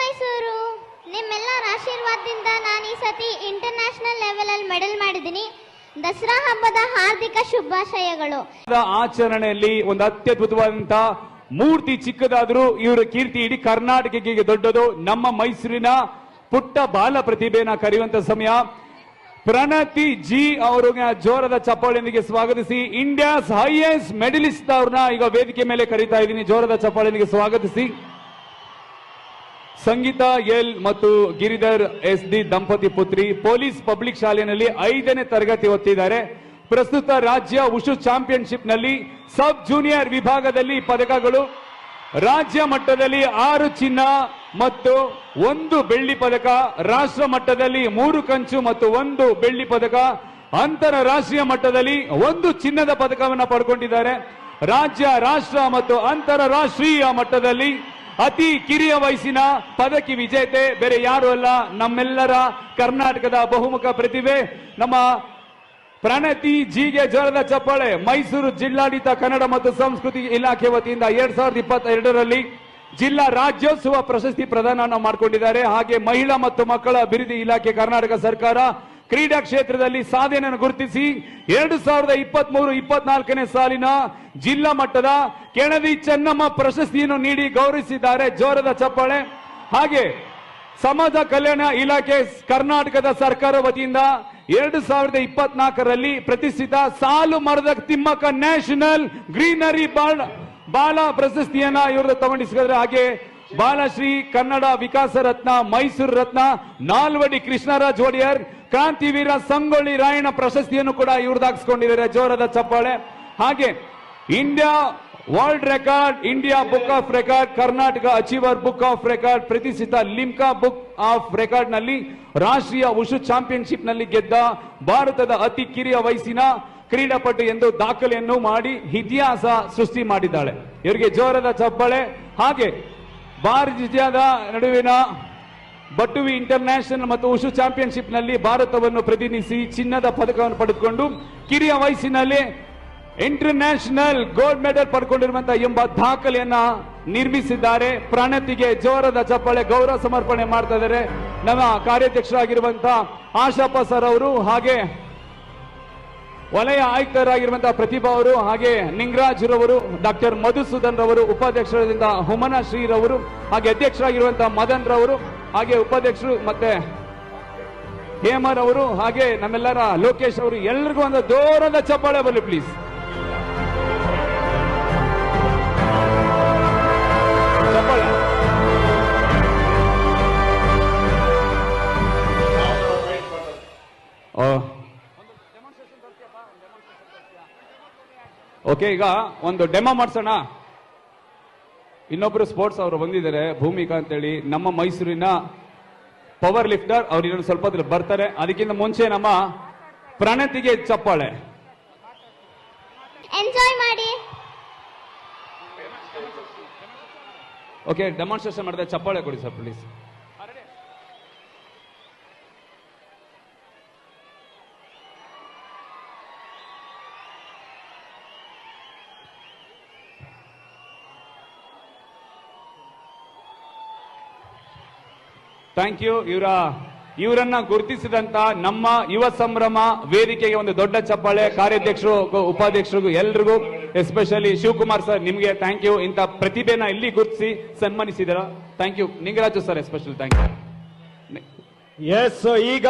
ಮೈಸೂರು. ನಿಮ್ಮೆಲ್ಲರ ಆಶೀರ್ವಾದದಿಂದ ನಾನು ಈ ಸತಿ ಇಂಟರ್ನ್ಯಾಷನಲ್ ಲೆವೆಲ್ ಅಲ್ಲಿ ಮೆಡಲ್ ಮಾಡಿದ್ದೀನಿ. ದಸರಾ ಹಬ್ಬದ ಹಾರ್ದಿಕ ಶುಭಾಶಯಗಳು. ಆಚರಣೆಯಲ್ಲಿ ಒಂದು ಅತ್ಯದ್ಭುತವಾದಂತ ಮೂರ್ತಿ ಚಿಕ್ಕದಾದರೂ ಇವರ ಕೀರ್ತಿ ಇಡೀ ಕರ್ನಾಟಕಕ್ಕೆ ದೊಡ್ಡದು. ನಮ್ಮ ಮೈಸೂರಿನ ಪುಟ್ಟ ಬಾಲ ಪ್ರತಿಭೆಯನ್ನ ಕರೆಯುವಂತ ಸಮಯ. ಪ್ರಣತಿ ಜಿ ಅವರಿಗೆ ಜೋರದ ಚಪ್ಪಾಳೆಯೊಂದಿಗೆ ಸ್ವಾಗತಿಸಿ. ಇಂಡಿಯಾಸ್ ಹೈಯೆಸ್ಟ್ ಮೆಡಲಿಸ್ಟ್ ಅವ್ರನ್ನ ಈಗ ವೇದಿಕೆ ಮೇಲೆ ಕರೀತಾ ಇದ್ದೀನಿ. ಜೋರದ ಚಪ್ಪಾಳೆಯೊಂದಿಗೆ ಸ್ವಾಗತಿಸಿ. ಸಂಗೀತ, ಎಲ್ ಮತ್ತು ಗಿರಿಧರ್ ಎಸ್ ಡಿ ದಂಪತಿ ಪುತ್ರಿ ಪೊಲೀಸ್ ಪಬ್ಲಿಕ್ ಶಾಲೆಯಲ್ಲಿ ಐದನೇ ತರಗತಿ ಓದ್ತಿದ್ದಾರೆ. ಪ್ರಸ್ತುತ ರಾಜ್ಯ ಉಷು ಚಾಂಪಿಯನ್ಶಿಪ್ನಲ್ಲಿ ಸಬ್ ಜೂನಿಯರ್ ವಿಭಾಗದಲ್ಲಿ ಪದಕಗಳು. ರಾಜ್ಯ ಮಟ್ಟದಲ್ಲಿ ಆರು ಚಿನ್ನ ಮತ್ತು ಒಂದು ಬೆಳ್ಳಿ ಪದಕ, ರಾಷ್ಟ್ರ ಮಟ್ಟದಲ್ಲಿ ಮೂರು ಕಂಚು ಮತ್ತು ಒಂದು ಬೆಳ್ಳಿ ಪದಕ, ಅಂತಾರಾಷ್ಟ್ರೀಯ ಮಟ್ಟದಲ್ಲಿ ಒಂದು ಚಿನ್ನದ ಪದಕವನ್ನು ಪಡ್ಕೊಂಡಿದ್ದಾರೆ. ರಾಜ್ಯ, ರಾಷ್ಟ್ರ ಮತ್ತು ಅಂತಾರಾಷ್ಟ್ರೀಯ ಮಟ್ಟದಲ್ಲಿ ಅತಿ ಕಿರಿಯ ವಯಸ್ಸಿನ ಪದಕಿ ವಿಜೇತೆ ಬೇರೆ ಯಾರು ಅಲ್ಲ, ನಮ್ಮೆಲ್ಲರ ಕರ್ನಾಟಕದ ಬಹುಮುಖ ಪ್ರತಿಭೆ, ನಮ್ಮ ಪ್ರಣತಿ ಜಿಗೆ ಜ್ವರದ ಚಪ್ಪಾಳೆ, ಮೈಸೂರು ಜಿಲ್ಲಾಡಳಿತ ಕನ್ನಡ ಮತ್ತು ಸಂಸ್ಕೃತಿ ಇಲಾಖೆ ವತಿಯಿಂದ ಎರಡ್ ಸಾವಿರದ ಇಪ್ಪತ್ತೆರಡರಲ್ಲಿ ಜಿಲ್ಲಾ ರಾಜ್ಯೋತ್ಸವ ಪ್ರಶಸ್ತಿ ಪ್ರದಾನ ಮಾಡಿಕೊಂಡಿದ್ದಾರೆ. ಹಾಗೆ ಮಹಿಳಾ ಮತ್ತು ಮಕ್ಕಳ ಅಭಿವೃದ್ಧಿ ಇಲಾಖೆ ಕರ್ನಾಟಕ ಸರ್ಕಾರ ಕ್ರೀಡಾ ಕ್ಷೇತ್ರದಲ್ಲಿ ಸಾಧನೆಯನ್ನು ಗುರುತಿಸಿ ಎರಡು ಸಾವಿರದ ಇಪ್ಪತ್ತ್ ಮೂರು ಇಪ್ಪತ್ನಾಲ್ಕನೇ ಸಾಲಿನ ಜಿಲ್ಲಾ ಮಟ್ಟದ ಕೆಣವಿ ಚೆನ್ನಮ್ಮ ಪ್ರಶಸ್ತಿಯನ್ನು ನೀಡಿ ಗೌರವಿಸಿದ್ದಾರೆ ಜೋರದ ಚಪ್ಪಾಳೆ. ಹಾಗೆ ಸಮಾಜ ಕಲ್ಯಾಣ ಇಲಾಖೆ ಕರ್ನಾಟಕದ ಸರ್ಕಾರ ವತಿಯಿಂದ ಎರಡು ಸಾವಿರದ ಇಪ್ಪತ್ನಾಲ್ಕರಲ್ಲಿ ಪ್ರತಿಷ್ಠಿತ ಸಾಲು ಮರದ ತಿಮ್ಮಕ್ಕ ನ್ಯಾಷನಲ್ ಗ್ರೀನರಿ ಬಾಳ ಬಾಲ ಪ್ರಶಸ್ತಿಯನ್ನ ಇವರು ತಗೊಂಡಿಸಿದ್ರೆ ಹಾಗೆ ಬಾಲಶ್ರೀ ಕನ್ನಡ ವಿಕಾಸ ರತ್ನ, ಮೈಸೂರು ರತ್ನ, ನಾಲ್ವಡಿ ಕೃಷ್ಣರಾಜ್ ಒಡೆಯರ್ ಕ್ರಾಂತಿವೀರ ಸಂಗೊಳ್ಳಿ ರಾಯಣ್ಣ ಪ್ರಶಸ್ತಿಯನ್ನು ಕೂಡ ಇವ್ರದಾಗಿಸ್ಕೊಂಡಿದ್ದಾರೆ ಜೋರದ ಚಪ್ಪಾಳೆ. ಹಾಗೆ India world record, India book of record, Karnataka achiever book of record, ಪ್ರತಿಷ್ಠಿತ ಲಿಮ್ಕಾ ಬುಕ್ ಆಫ್ ರೆಕಾರ್ಡ್ನಲ್ಲಿ ರಾಷ್ಟ್ರೀಯ ಉಷು ಚಾಂಪಿಯನ್ಶಿಪ್ನಲ್ಲಿ ಗೆದ್ದ ಭಾರತದ ಅತಿ ಕಿರಿಯ ವಯಸ್ಸಿನ ಕ್ರೀಡಾಪಟು ಎಂದು ದಾಖಲೆಯನ್ನು ಮಾಡಿ ಇತಿಹಾಸ ಸೃಷ್ಟಿ ಮಾಡಿದ್ದಾಳೆ. ಇವರಿಗೆ ಜೋರದ ಚಪ್ಪಾಳೆ. ಹಾಗೆ ಭಾರತದ ನಡುವಿನ ಬಟ್ಟುವಿ ಇಂಟರ್ನ್ಯಾಷನಲ್ ಮತ್ತು ಉಷು ಚಾಂಪಿಯನ್ಶಿಪ್ನಲ್ಲಿ ಭಾರತವನ್ನು ಪ್ರತಿನಿಧಿಸಿ ಚಿನ್ನದ ಪದಕವನ್ನು ಪಡೆದುಕೊಂಡು ಕಿರಿಯ ವಯಸ್ಸಿನಲ್ಲಿ ಇಂಟರ್ನ್ಯಾಷನಲ್ ಗೋಲ್ಡ್ ಮೆಡಲ್ ಪಡ್ಕೊಂಡಿರುವಂತಹ ಎಂಬ ದಾಖಲೆಯನ್ನ ನಿರ್ಮಿಸಿದ್ದಾರೆ. ಪ್ರಣತಿಗೆ ಜೋರದ ಚಪ್ಪಾಳೆ ಗೌರವ ಸಮರ್ಪಣೆ ಮಾಡ್ತಾ ಇದ್ದಾರೆ. ನಮ್ಮ ಕಾರ್ಯಾಧ್ಯಕ್ಷರಾಗಿರುವಂತಹ ಆಶಾಪ ಸರ್ ಅವರು ಹಾಗೆ ವಲಯ ಆಯುಕ್ತರಾಗಿರುವಂತಹ ಪ್ರತಿಭಾ ಅವರು ಹಾಗೆ ನಿಂಗರಾಜ್ ರವರು, ಡಾಕ್ಟರ್ ಮಧುಸೂದನ್ ರವರು, ಉಪಾಧ್ಯಕ್ಷರಿಂದ ಹುಮನ ಶ್ರೀರವರು ಹಾಗೆ ಅಧ್ಯಕ್ಷರಾಗಿರುವಂತಹ ಮದನ್ ರವರು, ಹಾಗೆ ಉಪಾಧ್ಯಕ್ಷರು ಮತ್ತೆ ಹೇಮರ್ ಅವರು, ಹಾಗೆ ನಮ್ಮೆಲ್ಲರ ಲೋಕೇಶ್ ಅವರು, ಎಲ್ರಿಗೂ ಒಂದು ದೂರದ ಚಪ್ಪಾಳೆ ಬರಲಿ ಪ್ಲೀಸ್ ಚಪ್ಪಾಳೆ. ಓಕೆ ಈಗ ಒಂದು ಡೆಮೋ ಮಾಡ್ಸೋಣ. ಇನ್ನೊಬ್ರು ಸ್ಪೋರ್ಟ್ಸ್ ಅವರು ಬಂದಿದ್ದಾರೆ ಭೂಮಿಕಾ ಅಂತೇಳಿ. ನಮ್ಮ ಮೈಸೂರಿನ ಪವರ್ ಲಿಫ್ಟರ್ ಅವ್ರು ಇನ್ನೊಂದು ಸ್ವಲ್ಪ ಬರ್ತಾರೆ. ಅದಕ್ಕಿಂತ ಮುಂಚೆ ನಮ್ಮ ಪ್ರಣತಿಗೆ ಚಪ್ಪಾಳೆ. ಎಂಜಾಯ್ ಮಾಡಿ. ಓಕೆ ಡೆಮಾನ್ಸ್ಟ್ರೇಷನ್ ಮಾಡಿದೆ ಚಪ್ಪಾಳೆ ಕೊಡಿ ಸರ್ ಪ್ಲೀಸ್ ಥ್ಯಾಂಕ್ ಯು ಇವರ, ಇವರನ್ನ ಗುರುತಿಸಿದಂತ ನಮ್ಮ ಯುವ ಸಂಭ್ರಮ ವೇದಿಕೆಗೆ ಒಂದು ದೊಡ್ಡ ಚಪ್ಪಾಳೆ. ಕಾರ್ಯಾಧ್ಯಕ್ಷರು ಉಪಾಧ್ಯಕ್ಷರಿಗೂ ಎಲ್ರಿಗೂ ಎಸ್ಪೆಷಲಿ ಶಿವಕುಮಾರ್ ಸರ್ ನಿಮಗೆ ಥ್ಯಾಂಕ್ ಯು ಇಂಥ ಪ್ರತಿಭೆನ ಇಲ್ಲಿ ಗುರುತಿಸಿ ಸನ್ಮಾನಿಸಿದಾರ. Thank you Ningaraju sir special thank you S ಈಗ